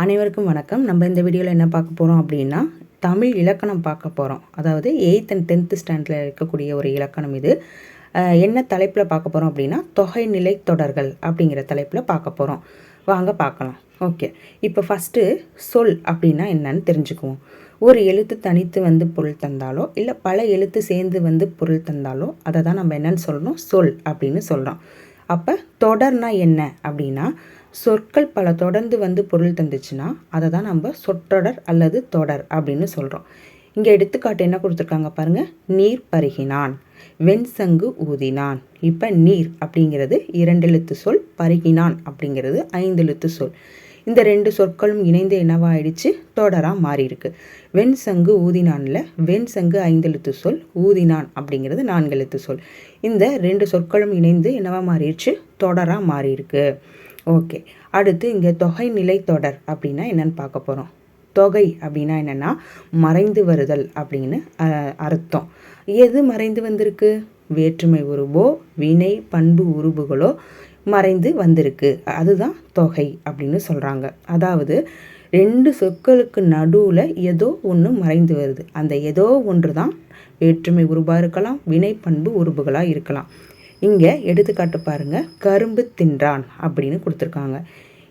அனைவருக்கும் வணக்கம். நம்ம இந்த வீடியோவில் என்ன பார்க்க போகிறோம் அப்படின்னா தமிழ் இலக்கணம் பார்க்க போகிறோம் அதாவது எயித் அண்ட் டென்த்து ஸ்டாண்டர்டில் இருக்கக்கூடிய ஒரு இலக்கணம் இது. என்ன தலைப்பில் பார்க்க போகிறோம் அப்படின்னா தொகைநிலை தொடர்கள் அப்படிங்கிற தலைப்பில் பார்க்க போகிறோம் வாங்க பார்க்கலாம். ஓகே. இப்போ ஃபஸ்ட்டு சொல் அப்படின்னா என்னன்னு தெரிஞ்சுக்குவோம். ஒரு எழுத்து தனித்து வந்து பொருள் தந்தாலோ இல்லை பல எழுத்து சேர்ந்து வந்து பொருள் தந்தாலோ அதை தான் நம்ம என்னன்னு சொல்லணும்? சொல் அப்படின்னு சொல்கிறோம் அப்போ தொடர்னா என்ன அப்படின்னா சொற்கள் பல தொடர்ந்து வந்து பொருள் தந்துச்சுன்னா அதை தான் நம்ம சொற்றொடர் அல்லது தொடர் அப்படின்னு சொல்கிறோம் இங்கே எடுத்துக்காட்டு என்ன கொடுத்துருக்காங்க பாருங்கள் நீர் பருகினான் வெண்சங்கு ஊதினான். இப்போ நீர் அப்படிங்கிறது இரண்டு எழுத்து சொல் பருகினான் அப்படிங்கிறது ஐந்து எழுத்து சொல். இந்த ரெண்டு சொற்களும் இணைந்து என்னவாயிடுச்சு தொடராக மாறியிருக்கு. வெண்சங்கு ஊதினான்ல வெண்சங்கு ஐந்தெழுத்து சொல் ஊதினான் அப்படிங்கிறது நான்கு எழுத்து சொல். இந்த ரெண்டு சொற்களும் இணைந்து என்னவா மாறிடுச்சு? தொடராக மாறியிருக்கு. ஓகே. அடுத்து இங்கே தொகை நிலை தொடர் அப்படின்னா என்னன்னு பார்க்க போகிறோம் தொகை அப்படின்னா என்னென்னா மறைந்து வருதல் அப்படின்னு அர்த்தம். எது மறைந்து வந்திருக்கு? வேற்றுமை உருவோ வினை பண்பு உருவுகளோ மறைந்து வந்திருக்கு. அதுதான் தொகை அப்படின்னு சொல்கிறாங்க அதாவது ரெண்டு சொற்களுக்கு நடுவில் ஏதோ ஒன்று மறைந்து வருது. அந்த ஏதோ ஒன்று தான் வேற்றுமை உருவாக இருக்கலாம் வினை பண்பு உருபுகளாக இருக்கலாம். இங்கே எடுத்துக்காட்டு பாருங்க. கரும்பு தின்றான் அப்படின்னு கொடுத்துருக்காங்க.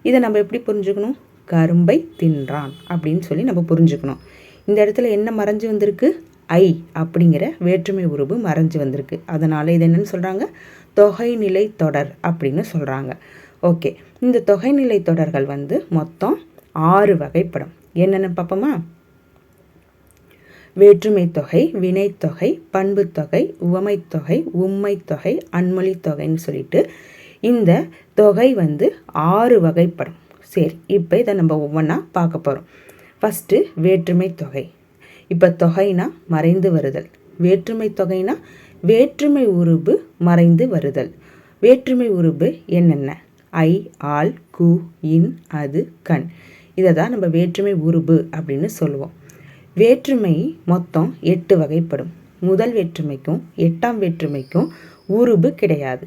இதை நம்ம எப்படி புரிஞ்சுக்கணும்? கரும்பை தின்றான் அப்படின்னு சொல்லி நம்ம புரிஞ்சுக்கணும். இந்த இடத்துல என்ன மறைஞ்சு வந்திருக்கு? ஐ அப்படிங்கிற வேற்றுமை உருவு மறைஞ்சு வந்திருக்கு. அதனால் இது என்னென்னு சொல்கிறாங்க தொகைநிலை தொடர் அப்படின்னு சொல்கிறாங்க ஓகே. இந்த தொகைநிலை தொடர்கள் வந்து மொத்தம் ஆறு வகைப்படும். என்னென்னு பார்ப்போமா? வேற்றுமை தொகை வினைத்தொகை பண்புத்தொகை உவமைத்தொகை உம்மைத்தொகை அன்மொழித்தொகைன்னு சொல்லிட்டு இந்த தொகை வந்து ஆறு வகைப்படும். சரி இப்போ இதை நம்ம ஒவ்வொன்றா பார்க்க போகிறோம் ஃபஸ்ட்டு வேற்றுமை தொகை. இப்போ தொகைனா மறைந்து வருதல். வேற்றுமை தொகைனா வேற்றுமை உருபு மறைந்து வருதல். வேற்றுமை உருபு என்னென்ன? ஐ ஆல் கு இன் அது கண். இதை தான் நம்ம வேற்றுமை உருபு அப்படின்னு சொல்லுவோம். வேற்றுமை மொத்தம் எட்டு வகைப்படும். முதல் வேற்றுமைக்கும் எட்டாம் வேற்றுமைக்கும் உருபு கிடையாது.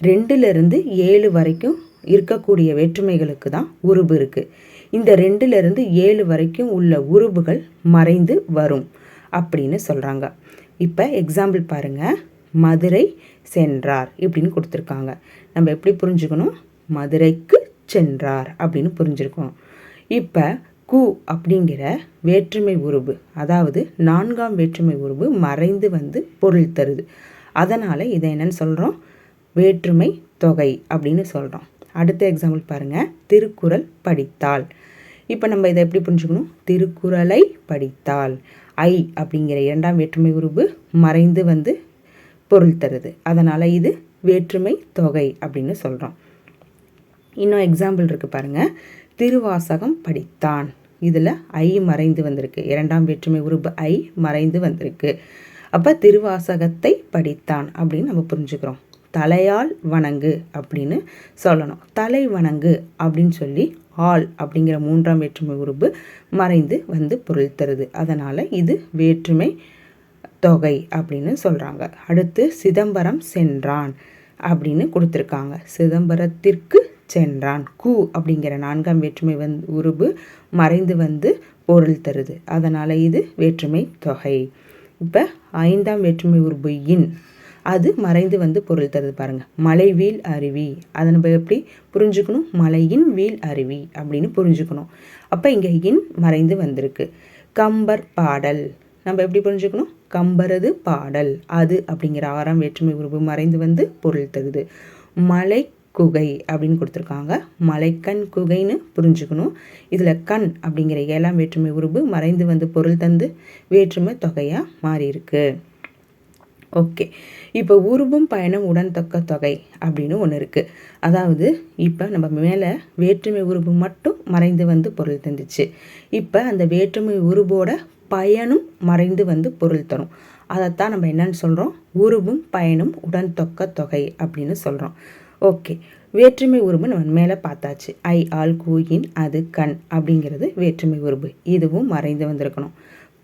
ரெண்டுலேருந்து ஏழு வரைக்கும் இருக்கக்கூடிய வேற்றுமைகளுக்கு தான் உருபு இருக்குது இந்த ரெண்டுலேருந்து ஏழு வரைக்கும் உள்ள உருபுகள் மறைந்து வரும் அப்படின்னு சொல்கிறாங்க இப்போ எக்ஸாம்பிள் பாருங்க. மதுரை சென்றார் இப்படின்னு கொடுத்துருக்காங்க. நம்ம எப்படி புரிஞ்சுக்கணும்? மதுரைக்கு சென்றார் அப்படின்னு புரிஞ்சுருக்கணும். இப்போ கு அப்படிங்கிற வேற்றுமை உருபு அதாவது நான்காம் வேற்றுமை உருபு மறைந்து வந்து பொருள் தருது. அதனால் இதை என்னன்னு சொல்கிறோம் வேற்றுமை தொகை அப்படின்னு சொல்கிறோம் அடுத்த எக்ஸாம்பிள் பாருங்கள் திருக்குறள் படித்தாள் இப்போ நம்ம இதை எப்படி புரிஞ்சுக்கணும்? திருக்குறளை படித்தாள் ஐ அப்படிங்கிற இரண்டாம் வேற்றுமை உருபு மறைந்து வந்து பொருள் தருது. அதனால் இது வேற்றுமை தொகை அப்படின்னு சொல்கிறோம் இன்னும் எக்ஸாம்பிள் இருக்குது பாருங்கள் திருவாசகம் படித்தான். இதில் ஐ மறைந்து வந்திருக்கு. இரண்டாம் வேற்றுமை உருபு ஐ மறைந்து வந்திருக்கு. அப்போ திருவாசகத்தை படித்தான் அப்படின்னு நம்ம புரிஞ்சுக்கிறோம். தலையால் வணங்கு அப்படின்னு சொல்லணும். தலை வணங்கு அப்படின்னு சொல்லி ஆள் அப்படிங்கிற மூன்றாம் வேற்றுமை உருபு மறைந்து வந்து பொருள் தருது. அதனால் இது வேற்றுமை தொகை அப்படின்னு சொல்கிறாங்க அடுத்து சிதம்பரம் சென்றான் அப்படின்னு கொடுத்துருக்காங்க. சிதம்பரத்திற்கு சென்றான். கு அப்படிங்கிற நான்காம் வேற்றுமை வந்து உருபு மறைந்து வந்து பொருள் தருது. அதனால் இது வேற்றுமை தொகை. இப்போ ஐந்தாம் வேற்றுமை உருபு இன். அது மறைந்து வந்து பொருள் தருது பாருங்கள் மலை வீல் அருவி. அதை நம்ம எப்படி புரிஞ்சுக்கணும்? மலையின் வீல் அருவி அப்படின்னு புரிஞ்சுக்கணும். அப்போ இங்கே இன் மறைந்து வந்திருக்கு. கம்பர் பாடல். நம்ம எப்படி புரிஞ்சுக்கணும்? கம்பரது பாடல். அது அப்படிங்கிற ஆறாம் வேற்றுமை உருவு மறைந்து வந்து பொருள் தருது. மலை குகை அப்படின்னு கொடுத்துருக்காங்க. மலைக்கண் குகைன்னு புரிஞ்சுக்கணும். இதில் கண் அப்படிங்கிற ஏழாம் வேற்றுமை உருவு மறைந்து வந்து பொருள் தந்து வேற்றுமை தொகையாக மாறியிருக்கு. ஓகே. இப்போ உருவும் பயணம் உடன்தக்க தொகை அப்படின்னு ஒன்று இருக்குது அதாவது இப்போ நம்ம மேலே வேற்றுமை உருவு மட்டும் மறைந்து வந்து பொருள் தந்துச்சு. இப்போ அந்த வேற்றுமை உருவோட பயனும் மறைந்து வந்து பொருள் தரும். அதைத்தான் நம்ம என்னன்னு சொல்கிறோம் உருவும் பயனும் உடன்தொக்க தொகை அப்படின்னு சொல்கிறோம் ஓகே. வேற்றுமை உருபு நம்ம மேலே பார்த்தாச்சு. ஐ ஆல் கூயின் அது கண் அப்படிங்கிறது வேற்றுமை உருவு இதுவும் மறைந்து வந்திருக்கணும்.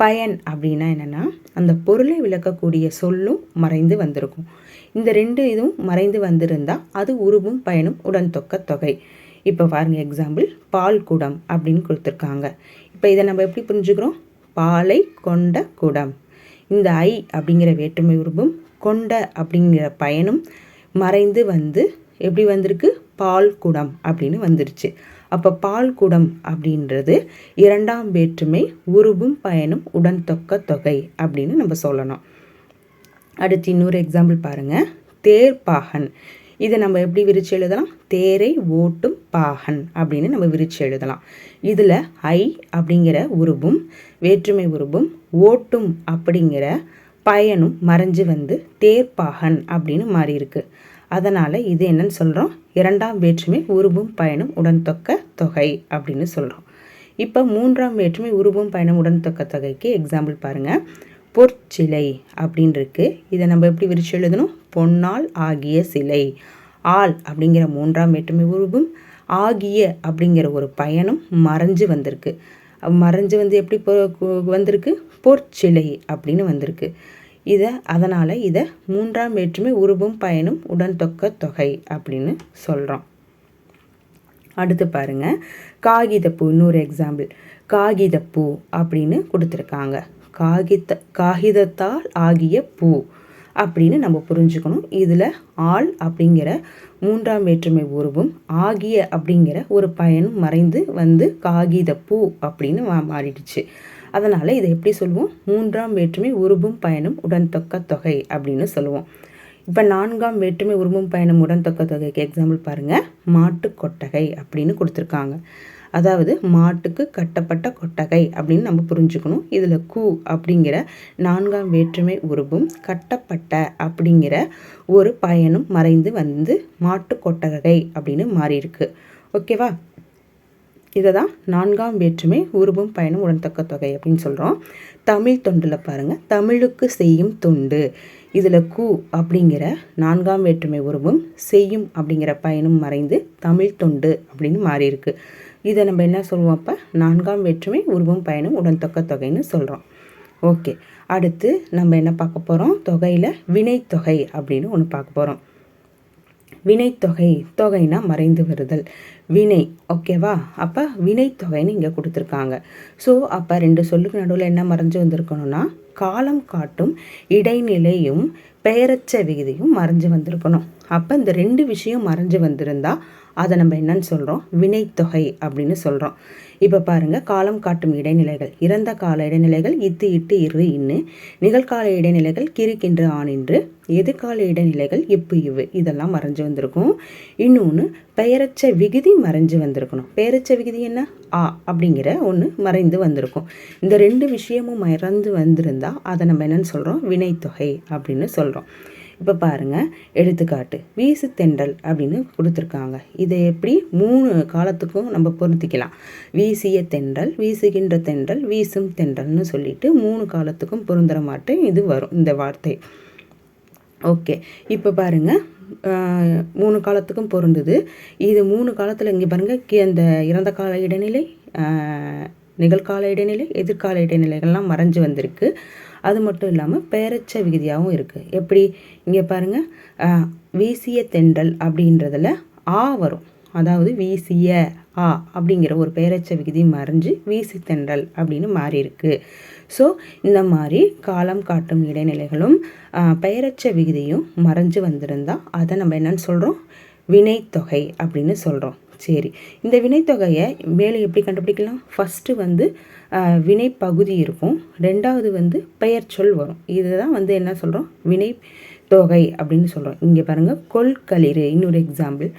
பயன் அப்படின்னா என்னென்னா அந்த பொருளை விளக்கக்கூடிய சொல்லும் மறைந்து வந்திருக்கும். இந்த ரெண்டு இதுவும் மறைந்து வந்திருந்தால் அது உருவும் பயனும் உடன் தொக்க தொகை. இப்போ பாருங்கள் எக்ஸாம்பிள் பால் குடம் அப்படின்னு கொடுத்துருக்காங்க. இப்போ இதை நம்ம எப்படி புரிஞ்சுக்கிறோம்? பாலை கொண்ட குடம். இந்த ஐ அப்படிங்கிற வேற்றுமை உருவும் கொண்ட அப்படிங்கிற பயனும் மறைந்து வந்து எப்படி வந்திருக்கு? பால் குடம் அப்படின்னு வந்துருச்சு. அப்போ பால் குடம் அப்படின்றது இரண்டாம் வேற்றுமை உருவும் பயனும் உடன் தொக்க தொகை அப்படின்னு நம்ம சொல்லணும். அடுத்து இன்னொரு எக்ஸாம்பிள் பாருங்கள் பாகன். இதை நம்ம எப்படி விரிச்சு எழுதலாம்? தேரை ஓட்டும் பாகன் அப்படின்னு நம்ம விரிச்சு எழுதலாம். இதில் ஐ அப்படிங்கிற உருவும் வேற்றுமை உருவும் ஓட்டும் அப்படிங்கிற பயனும் மறைஞ்சு வந்து தேர்ப்பாகன் அப்படின்னு மாறிருக்கு அதனால் இது என்னன்னு சொல்கிறோம் இரண்டாம் வேற்றுமை உருவும் பயனும் உடன்தொக்க தொகை அப்படின்னு சொல்கிறோம் இப்போ மூன்றாம் வேற்றுமை உருவும் பயணம் உடன்தொக்க தொகைக்கு எக்ஸாம்பிள் பாருங்கள் பொற்சிலை அப்படின்னு இருக்கு இதை நம்ம எப்படி விரிச்சு எழுதணும்? பொன்னால் ஆகிய சிலை. ஆள் அப்படிங்கிற மூன்றாம் வேற்றுமை உருவும் ஆகிய அப்படிங்கிற ஒரு பயணம் மறைஞ்சு வந்திருக்கு. மறைஞ்சு வந்து எப்படி வந்திருக்கு? பொற்சிலை அப்படின்னு வந்திருக்கு. இதை அதனால் இதை மூன்றாம் வேற்றுமை உருவும் பயனும் உடன் தொக்க தொகை அப்படின்னு சொல்கிறோம் அடுத்து பாருங்க. காகிதப்பூ இன்னொரு எக்ஸாம்பிள் காகிதப்பூ அப்படின்னு கொடுத்துருக்காங்க. காகித காகிதத்தால் ஆகிய பூ அப்படின்னு நம்ம புரிஞ்சுக்கணும். இதில் ஆள் அப்படிங்கிற மூன்றாம் வேற்றுமை உருவும் ஆகிய அப்படிங்கிற ஒரு பயனும் மறைந்து வந்து காகித பூ அப்படின்னு மாறிடுச்சு. அதனால் இதை எப்படி சொல்லுவோம்? மூன்றாம் வேற்றுமை உருவும் பயனும் உடன்தொக்க தொகை அப்படின்னு சொல்லுவோம். இப்போ நான்காம் வேற்றுமை உருவும் பயணம் உடன்தொக்க தொகைக்கு எக்ஸாம்பிள் பாருங்கள் மாட்டு கொட்டகை அப்படின்னு கொடுத்துருக்காங்க. அதாவது மாட்டுக்கு கட்டப்பட்ட கொட்டகை அப்படின்னு நம்ம புரிஞ்சுக்கணும். இதில் கு அப்படிங்கிற நான்காம் வேற்றுமை உருவும் கட்டப்பட்ட அப்படிங்கிற ஒரு பயனும் மறைந்து வந்து மாட்டு கொட்டகை அப்படின்னு மாறியிருக்கு. ஓகேவா? இதை தான் நான்காம் வேற்றுமை உருவும் பயணம் உடன்தக்க தொகை அப்படின்னு சொல்கிறோம் தமிழ் தொண்டில் பாருங்கள் தமிழுக்கு செய்யும் தொண்டு. இதில் கு அப்படிங்கிற நான்காம் வேற்றுமை உருவும் செய்யும் அப்படிங்கிற பயனும் மறைந்து தமிழ் தொண்டு அப்படின்னு மாறியிருக்கு. இதை நம்ம என்ன சொல்லுவோம் அப்போ? நான்காம் வேற்றுமை உருவம் பயணம் உடன்தக்க தொகைன்னு சொல்கிறோம் ஓகே அடுத்து நம்ம என்ன பார்க்க போகிறோம் தொகையில் வினைத்தொகை அப்படின்னு ஒன்று பார்க்க போகிறோம் வினைத்தொகை தொகைனா மறைந்து வருதல். வினை ஓகேவா அப்போ வினைத்தொகைன்னு இங்கே கொடுத்துருக்காங்க. ஸோ அப்போ ரெண்டு சொல்லுக்கு நடுவில் என்ன மறைஞ்சு வந்திருக்கணும்னா காலம் காட்டும் இடைநிலையும் பெயரச்ச விகுதியும் மறைஞ்சு வந்திருக்கணும். அப்போ இந்த ரெண்டு விஷயம் மறைஞ்சு வந்திருந்தால் அதை நம்ம என்னன்னு சொல்கிறோம் வினைத்தொகை அப்படின்னு சொல்கிறோம் இப்போ பாருங்கள் காலம் காட்டும் இடைநிலைகள். இறந்த கால இடைநிலைகள் இத்து இட்டு இரு இன்னு. நிகழ்கால இடைநிலைகள் கிறுக்கின்று ஆனின்று. எதிர்கால இடைநிலைகள் இப்பு இவ்வு. இதெல்லாம் மறைஞ்சு வந்திருக்கும். இன்னொன்று பெயரச்ச விகுதி மறைஞ்சு வந்திருக்கணும். பெயரச்ச விகுதி என்ன? ஆ அப்படிங்கிற ஒன்று மறைந்து வந்திருக்கும். இந்த ரெண்டு விஷயமும் மறைந்து வந்திருந்தால் அதை நம்ம என்னென்னு சொல்கிறோம் வினைத்தொகை அப்படின்னு சொல்கிறோம் இப்போ பாருங்கள் எடுத்துக்காட்டு. வீசு தெண்டல் அப்படின்னு கொடுத்துருக்காங்க. இதை எப்படி மூணு காலத்துக்கும் நம்ம பொருத்திக்கலாம். வீசிய தென்றல் வீசுகின்ற தென்றல் வீசும் தென்றல்னு சொல்லிட்டு மூணு காலத்துக்கும் பொருந்துற மாட்டேன். இது வரும் இந்த வார்த்தை. ஓகே. இப்போ பாருங்கள் மூணு காலத்துக்கும் பொருந்துது. இது மூணு காலத்தில் இங்கே பாருங்கள் அந்த இறந்த கால இடைநிலை நிகழ்கால இடைநிலை எதிர்கால இடைநிலைகள்லாம் மறைஞ்சு வந்திருக்கு. அது மட்டும் இல்லாமல் பெயரச்ச விகுதியாகவும் இருக்குது எப்படி? இங்கே பாருங்கள் வீசிய தென்றல் அப்படின்றதில் ஆ வரும். அதாவது வீசிய ஆ அப்படிங்கிற ஒரு பெயரச்ச விகுதி மறைஞ்சு வீசி தென்றல் அப்படின்னு மாறியிருக்கு. ஸோ இந்த மாதிரி காலம் காட்டும் இடைநிலைகளும் பெயரச்ச விகுதியும் மறைஞ்சு வந்திருந்தால் அதை நம்ம என்னன்னு சொல்கிறோம் வினைத்தொகை அப்படின்னு சொல்கிறோம் சரி. இந்த வினைத்தொகையை மேலே எப்படி கண்டுபிடிக்கலாம்? ஃபஸ்ட்டு வந்து வினை பகுதி இருக்கும். ரெண்டாவது வந்து பெயர் சொல் வரும். இதுதான் வந்து என்ன சொல்கிறோம் வினை தொகை அப்படின்னு சொல்கிறோம் இங்கே பாருங்கள் கொல் களிறு இன்னொரு எக்ஸாம்பிள்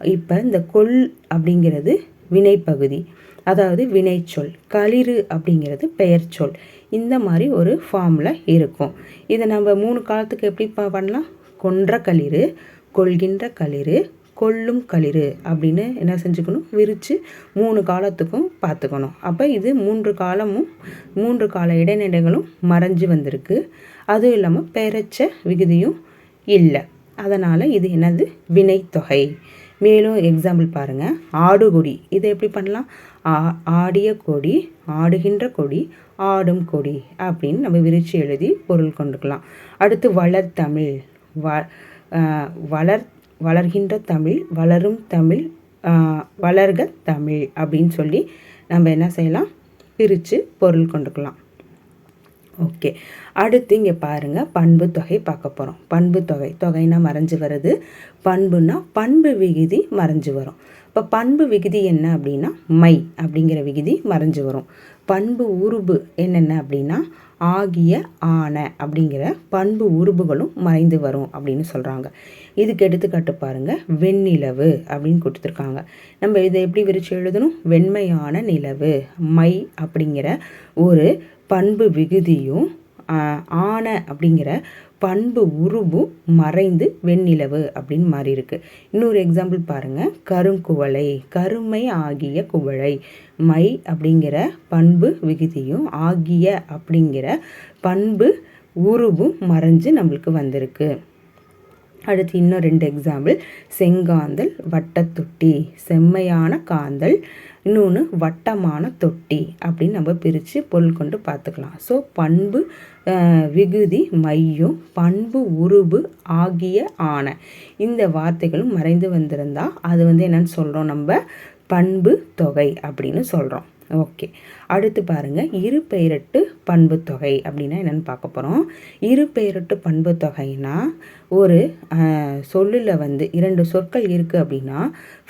இப்போ இந்த கொல் அப்படிங்கிறது வினைப்பகுதி. அதாவது வினைச்சொல். களிறு அப்படிங்கிறது பெயர் சொல். இந்த மாதிரி ஒரு ஃபார்மில் இருக்கும். இதை நம்ம மூணு காலத்துக்கு எப்படி பண்ணலாம்? கொன்ற களிறு கொள்கின்ற களிறு கொள்ளும் களிறு அப்படின்னு என்ன செஞ்சுக்கணும்? விரித்து மூணு காலத்துக்கும் பார்த்துக்கணும். அப்போ இது மூன்று காலமும் மூன்று கால இடைநிலைகளும் மறைஞ்சு வந்திருக்கு. அதுவும் இல்லாமல் பெறச்ச விகுதியும் இல்லை. அதனால் இது என்னது? வினைத்தொகை. மேலும் எக்ஸாம்பிள் பாருங்கள் ஆடுகொடி. இதை எப்படி பண்ணலாம்? ஆ ஆடிய கொடி ஆடுகின்ற கொடி ஆடும் கொடி அப்படின்னு நம்ம விரித்து எழுதி பொருள் கொண்டுக்கலாம். அடுத்து வளர்த்தமிழ். வ வளர் வளர்கின்ற தமிழ் வளரும் தமிழ் வளர்க தமிழ் அப்படின்னு சொல்லி நம்ம என்ன செய்யலாம்? பிரித்து பொருள் கொண்டுக்கலாம். ஓகே. அடுத்து இங்கே பாருங்கள் பண்பு தொகை பார்க்க போகிறோம் பண்பு தொகை தொகைனா மறைஞ்சு வருது. பண்புனா பண்பு விகுதி மறைஞ்சு வரும். இப்போ பண்பு விகுதி என்ன அப்படின்னா மை அப்படிங்கிற விகுதி மறைஞ்சு வரும். பண்பு உருபு என்னென்ன அப்படின்னா ஆகிய ஆன அப்படிங்கிற பண்பு உருபுகளும் மறைந்து வரும் அப்படின்னு சொல்கிறாங்க இதுக்கு எடுத்துக்காட்டு பாருங்கள் வெண்ணிலவு அப்படின்னு கொடுத்துருக்காங்க. நம்ம இதை எப்படி விரிச்சு எழுதணும்? வெண்மையான நிலவு மை அப்படிங்கிற ஒரு பண்பு விகுதியும் ஆன அப்படிங்கிற பண்பு உருவும் மறைந்து வெண்ணிலவு அப்படின்னு மாறி இருக்கு இன்னொரு எக்ஸாம்பிள் பாருங்க. கருங்குவளை கருமை ஆகிய குவளை மை அப்படிங்கிற பண்பு விகுதியும் ஆகிய அப்படிங்கிற பண்பு உருவும் மறைஞ்சு நம்மளுக்கு வந்திருக்கு. அடுத்து இன்னும் ரெண்டு எக்ஸாம்பிள் செங்காந்தல் வட்டத்தொட்டி. செம்மையான காந்தல் இன்னொன்று வட்டமான தொட்டி அப்படின்னு நம்ம பிரித்து பொருள் கொண்டு பார்த்துக்கலாம். ஸோ பண்பு விகுதி மையம் பண்பு உருபு ஆகிய ஆன. இந்த வார்த்தைகளும் மறைந்து வந்திருந்தால் அது வந்து என்னென்னு சொல்கிறோம் நம்ம? பண்பு தொகை அப்படின்னு சொல்கிறோம் ஓகே. அடுத்து பாருங்கள் இரு பெயரட்டு பண்பு தொகை அப்படின்னா என்னென்னு பார்க்க போகிறோம் இரு பெயரட்டு பண்பு தொகைனா ஒரு சொல்லில் வந்து இரண்டு சொற்கள் இருக்குது அப்படின்னா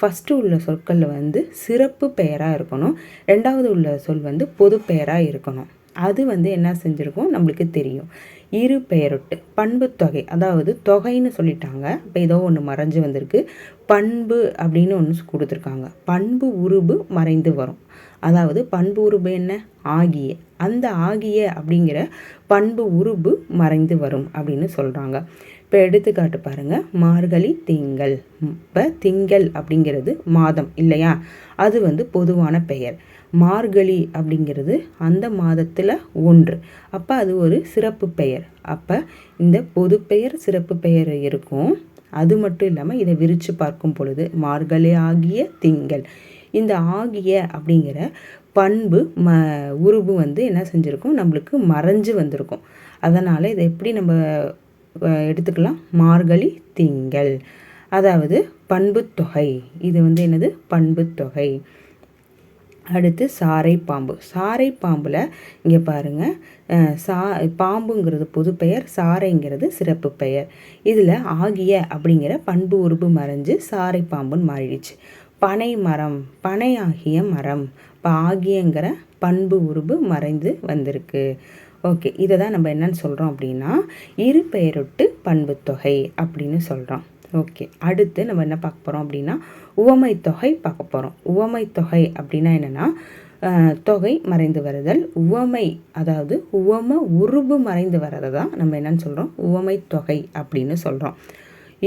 ஃபஸ்ட்டு உள்ள சொற்களில் வந்து சிறப்பு பெயராக இருக்கணும். ரெண்டாவது உள்ள சொல் வந்து பொது பெயராக இருக்கணும். அது வந்து என்ன செஞ்சுருக்கோம்? நம்மளுக்கு தெரியும். இரு பெயரொட்டு பண்பு தொகை அதாவது தொகைன்னு சொல்லிட்டாங்க. இப்போ ஏதோ ஒன்று மறைஞ்சு வந்திருக்கு. பண்பு அப்படின்னு ஒன்று கொடுத்துருக்காங்க. பண்பு உருபு மறைந்து வரும். அதாவது பண்பு உருபு என்ன? ஆகிய. அந்த ஆகிய அப்படிங்கிற பண்பு உருபு மறைந்து வரும் அப்படின்னு சொல்கிறாங்க இப்போ எடுத்துக்காட்டு பாருங்கள் மார்கழி திங்கள். இப்போ திங்கள் அப்படிங்கிறது மாதம் இல்லையா? அது வந்து பொதுவான பெயர். மார்கழி அப்படிங்கிறது அந்த மாதத்தில் ஒன்று. அப்போ அது ஒரு சிறப்பு பெயர். அப்போ இந்த பொது பெயர் சிறப்பு பெயர் இருக்கும். அது மட்டும் இல்லாமல் இதை விரித்து பார்க்கும் பொழுது மார்கழி ஆகிய திங்கள். இந்த ஆகிய அப்படிங்கிற பண்பு ம உருவு வந்து என்ன செஞ்சுருக்கோம்? நம்மளுக்கு மறைஞ்சு வந்திருக்கும். அதனால் இதை எப்படி நம்ம எடுத்துக்கலாம்? மார்கழி திங்கள். அதாவது பண்பு தொகை. இது வந்து என்னது? பண்பு தொகை. அடுத்து சாரை பாம்பு. சாரை பாம்பில் இங்கே பாருங்கள் சா பாம்புங்கிறது பொது பெயர் சாரைங்கிறது சிறப்பு பெயர். இதில் ஆகிய அப்படிங்கிற பண்பு உருபு மறைஞ்சு சாரை பாம்புன்னு மாறிடுச்சு. பனை மரம் பனை ஆகிய மரம் இப்போ ஆகியங்கிற பண்பு உருபு மறைந்து வந்திருக்கு. ஓகே இதை தான் நம்ம என்னன்னு சொல்கிறோம் அப்படின்னா இரு பெயரொட்டு பண்பு தொகை அப்படின்னு சொல்கிறோம் ஓகே அடுத்து நம்ம என்ன பார்க்க போகிறோம் அப்படின்னா உவமை தொகை பார்க்க போகிறோம் உவமை தொகை அப்படின்னா என்னென்னா தொகை மறைந்து வருதல் உவமை அதாவது உவம உருபு மறைந்து வர்றதை தான் நம்ம என்னன்னு சொல்கிறோம் உவமை தொகை அப்படின்னு சொல்கிறோம்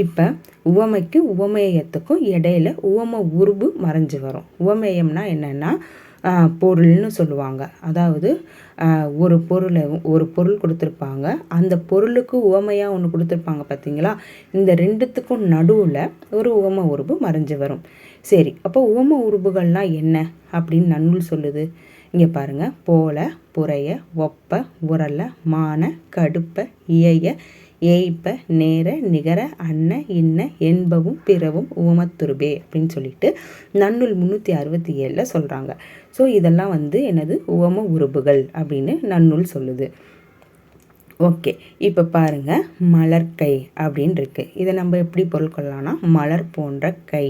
இப்போ உவமைக்கு உவமேயத்துக்கும் இடையில உவம உருபு மறைஞ்சு வரும். உவமேயம்னா என்னென்னா பொருள்னு சொல்லுவாங்க. அதாவது ஒரு பொருளை ஒரு பொருள் கொடுத்துருப்பாங்க. அந்த பொருளுக்கு உவமையாக ஒன்று கொடுத்துருப்பாங்க பார்த்தீங்களா இந்த ரெண்டுத்துக்கும் நடுவில் ஒரு உவம உருபு மறைஞ்சு வரும். சரி அப்போ உவம உருபுகள்னால் என்ன அப்படின்னு நன்னூல் சொல்லுது. இங்கே பாருங்கள் போல புறைய ஒப்ப உரல மான கடுப்ப இயைய ஏய்ப்ப நேர நிகர அன்ன இன்ன என்பவும் பிறவும் உவமத்துருபே அப்படின்னு சொல்லிட்டு நன்னூல் முந்நூற்றி அறுபத்தி ஏழில் சொல்கிறாங்க ஸோ இதெல்லாம் வந்து எனது உவம உறுப்புகள் அப்படின்னு நன்னூல் சொல்லுது. ஓகே இப்போ பாருங்கள் மலர்கை அப்படின்னு இருக்குது இதை நம்ம எப்படி பொருள் கொள்ளலாம்னா மலர் போன்ற கை.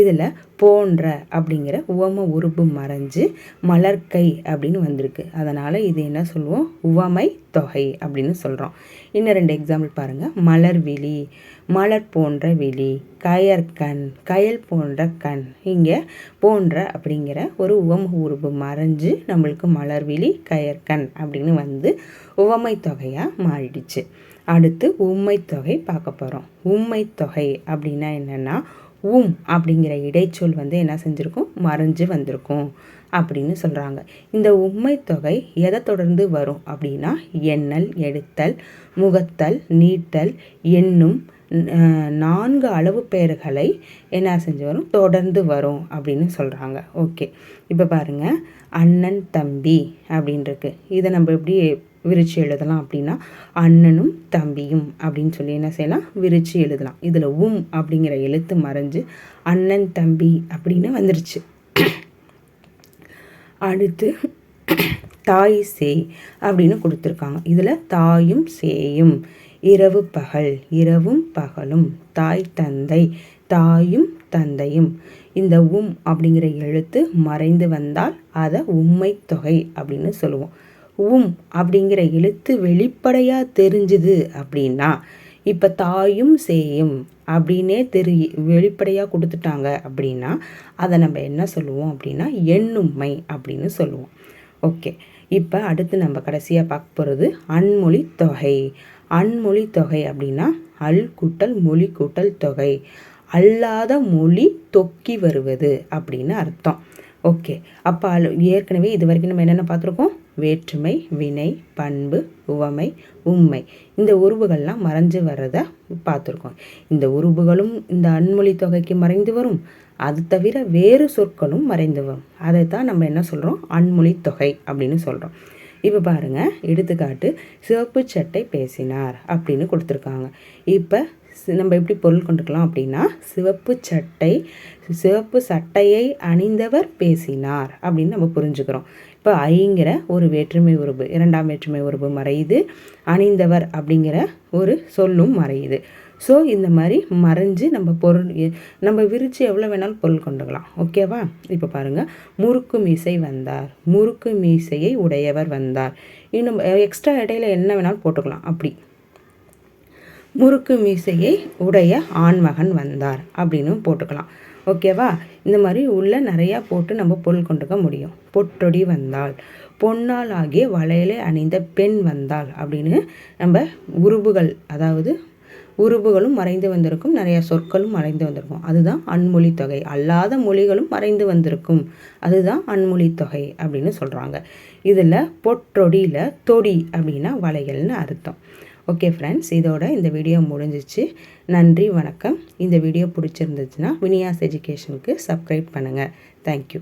இதில் போன்ற அப்படிங்கிற உவம உருபு மறைஞ்சு மலர்க்கை அப்படின்னு வந்திருக்கு. அதனால் இது என்ன சொல்லுவோம்? உவமை தொகை அப்படின்னு சொல்கிறோம் இன்னும் ரெண்டு எக்ஸாம்பிள் பாருங்கள் மலர் விழி மலர் போன்ற விழி கயற்கண் கயல் போன்ற கண் இங்கே போன்ற அப்படிங்கிற ஒரு உவம உருபு மறைஞ்சு நம்மளுக்கு மலர் விழி கயற்கண் அப்படின்னு வந்து உவமை தொகையாக மாறிடுச்சு. அடுத்து உண்மை தொகை பார்க்க போகிறோம் உண்மை தொகை அப்படின்னா என்னென்னா உம் அப்படிங்கிற இடைச்சொல் வந்து என்ன செஞ்சுருக்கும்? மறைஞ்சு வந்திருக்கும் அப்படின்னு சொல்கிறாங்க இந்த உண்மை தொகை எதை தொடர்ந்து வரும் அப்படின்னா எண்ணல் எடுத்தல் முகத்தல் நீட்டல் எண்ணும் நான்கு அளவு பெயர்களை என்ன செஞ்சு வரும்? தொடர்ந்து வரும் அப்படின்னு சொல்கிறாங்க ஓகே. இப்போ பாருங்கள் அண்ணன் தம்பி அப்படின்ருக்கு. இதை நம்ம எப்படி விரித்து எழுதலாம் அப்படின்னா அண்ணனும் தம்பியும் அப்படின்னு சொல்லி என்ன செய்யலாம்? விரித்து எழுதலாம். இதில் உம் அப்படிங்கிற எழுத்து மறைஞ்சு அண்ணன் தம்பி அப்படின்னு வந்துருச்சு. அடுத்து தாய் சேய் அப்படின்னு கொடுத்துருக்காங்க. இதில் தாயும் சேயும் இரவு பகல் இரவும் பகலும் தாய் தந்தை தாயும் தந்தையும். இந்த உம் அப்படிங்கிற எழுத்து மறைந்து வந்தால் அதை உம்மை தொகை அப்படின்னு சொல்லுவோம். உம் அப்படிங்கிற எழுத்து வெளிப்படையாக தெரிஞ்சுது அப்படின்னா இப்போ தாயும் சேயும் அப்படின்னே தெரி வெளிப்படையாக கொடுத்துட்டாங்க அப்படின்னா அதை நம்ம என்ன சொல்லுவோம் அப்படின்னா எண்ணும்மை அப்படின்னு சொல்லுவோம். ஓகே. இப்போ அடுத்து நம்ம கடைசியாக பார்க்க போகிறது அன்மொழி தொகை. அன்மொழி தொகை அப்படின்னா அல் கூட்டல் மொழி கூட்டல் தொகை. அல்லாத மொழி தொக்கி வருவது அப்படின்னு அர்த்தம். ஓகே. அப்போ ஏற்கனவே இது வரைக்கும் நம்ம என்னென்ன பார்த்துருக்கோம்? வேற்றுமை வினை பண்பு உவமை உண்மை இந்த உருவுகள்லாம் மறைஞ்சு வர்றதை பார்த்துருக்கோம். இந்த உருவுகளும் இந்த அன்மொழி தொகைக்கு மறைந்து வரும். அது தவிர வேறு சொற்களும் மறைந்து வரும். அதை தான் நம்ம என்ன சொல்கிறோம் அன்மொழி தொகை அப்படின்னு சொல்கிறோம் இப்போ பாருங்கள் எடுத்துக்காட்டு சிவப்பு சட்டை பேசினார் அப்படின்னு கொடுத்துருக்காங்க. இப்போ நம்ம எப்படி பொருள் கொண்டுக்கலாம் அப்படின்னா சிவப்பு சட்டை சிவப்பு சட்டையை அணிந்தவர் பேசினார் அப்படின்னு நம்ம புரிஞ்சுக்கிறோம். இப்போ ஐங்கிற ஒரு வேற்றுமை உறுப்பு இரண்டாம் வேற்றுமை உறுப்பு மறையுது. அணிந்தவர் அப்படிங்கிற ஒரு சொல்லும் மறையுது. ஸோ இந்த மாதிரி மறைஞ்சு நம்ம பொருள் நம்ம விரித்து எவ்வளோ வேணாலும் பொருள் கொண்டுக்கலாம். ஓகேவா இப்போ பாருங்கள் முறுக்கு மீசை வந்தார். முறுக்கு மீசையை உடையவர் வந்தார். இன்னும் எக்ஸ்ட்ரா இடையில என்ன வேணாலும் போட்டுக்கலாம். அப்படி. முறுக்கு மீசையை உடைய ஆண்மகன் வந்தார் அப்படின்னு போட்டுக்கலாம். ஓகேவா இந்த மாதிரி உள்ள நிறையா போட்டு நம்ம பொருள் கொண்டுக்க முடியும். பொற்றொடி வந்தால் பொன்னால் ஆகிய வளையலை அணிந்த பெண் வந்தால் அப்படின்னு நம்ம உருபுகள் அதாவது உருபுகளும் மறைந்து வந்திருக்கும் நிறைய சொற்களும் மறைந்து வந்திருக்கும். அதுதான் அன்மொழி தொகை. அல்லாத மொழிகளும் மறைந்து வந்திருக்கும். அதுதான் அன்மொழி தொகை அப்படின்னு சொல்கிறாங்க இதில் பொற்றொடியில் தொடி அப்படின்னா வளையல்னு அர்த்தம். ஓகே ஃப்ரெண்ட்ஸ் இதோட இந்த வீடியோ முடிஞ்சிச்சு. நன்றி வணக்கம். இந்த வீடியோ பிடிச்சிருந்துச்சுன்னா வினியாஸ் எஜுகேஷனுக்கு சப்ஸ்கிரைப் பண்ணுங்கள் தேங்க்யூ